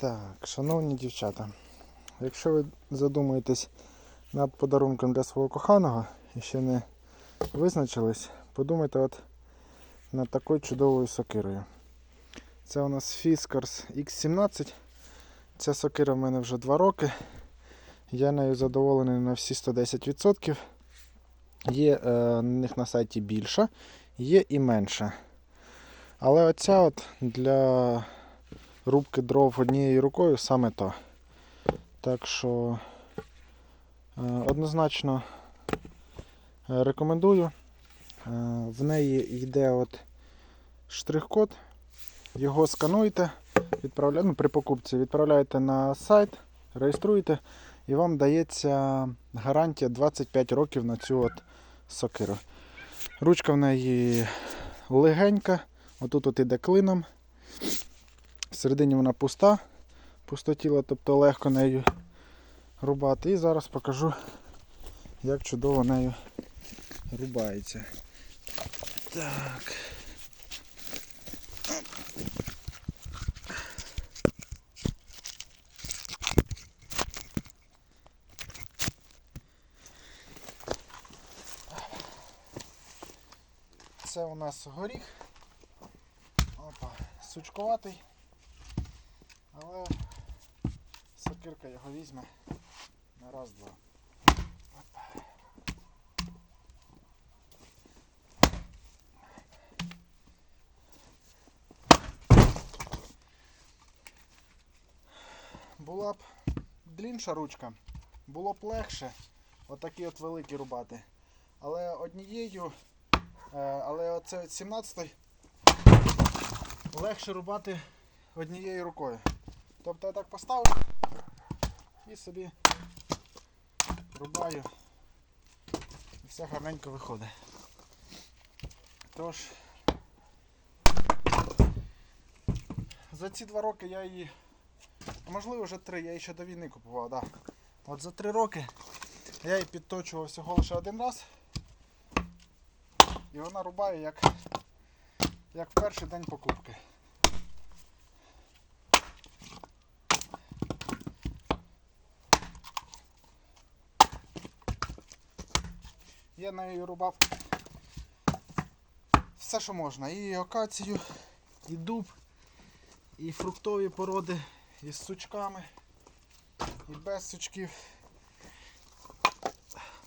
Так, шановні дівчата, якщо ви задумуєтесь над подарунком для свого коханого і ще не визначились, подумайте от над такою чудовою сокирою. Це у нас Fiskars X17. Ця сокира в мене вже 2 роки. Я нею задоволений на всі 110%. Є е, на них на сайті більша, є і менша. Але оця от для рубки дров однією рукою саме то. Так що е, однозначно е, рекомендую. Е, В неї йде от штрих-код. Його скануєте, відправля... ну, при покупці відправляєте на сайт, реєструєте і вам дається гарантія 25 років на цю от сокиру. Ручка в неї легенька, отут от іде клином. Всередині вона пуста, пустотіла, тобто легко нею рубати. І зараз покажу, як чудово нею рубається. Так. Це у нас горіх. Опа, сучкуватий. Але сокирка його візьме на раз-два. Була б длінша ручка, було б легше отакі от великі рубати. Але однією, е, але оце от 17 легше рубати однією рукою. Тобто я так поставив і собі рубаю. І все гарненько виходить. Тож, за ці два роки я її, можливо вже три, я її ще до війни купував, да. От за три роки я її підточував всього лише один раз. І вона рубає як, як в перший день покупки. Я нею рубав все, що можна. І акацію, і дуб, і фруктові породи із сучками, і без сучків.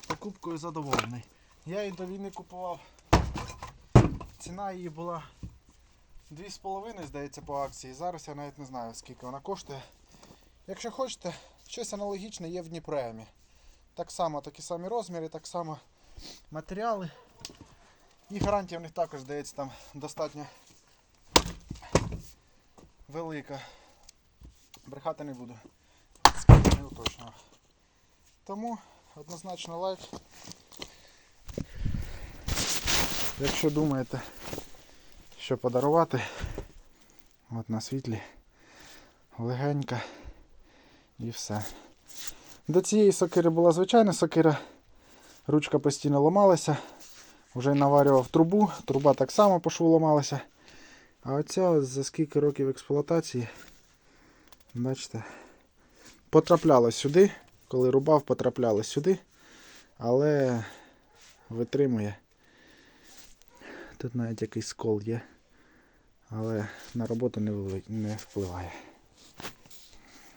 Покупкою задоволений. Я її до війни купував. Ціна її була 2,5, здається, по акції. Зараз я навіть не знаю, скільки вона коштує. Якщо хочете, щось аналогічне є в Дніпремі. Так само, такі самі розміри, так само матеріали. І гарантія в них також здається там достатньо велика. Брехати не буду. Не уточнював. Тому однозначно лайк. Якщо думаєте, що подарувати, от на світлі, легенька і все. До цієї сокири була звичайна сокира, ручка постійно ламалася, вже наварював трубу, труба так само по шву ламалася. А оця за скільки років експлуатації, бачите, потрапляло сюди, коли рубав, потрапляло сюди, але витримує. Тут навіть якийсь скол є, але на роботу не впливає.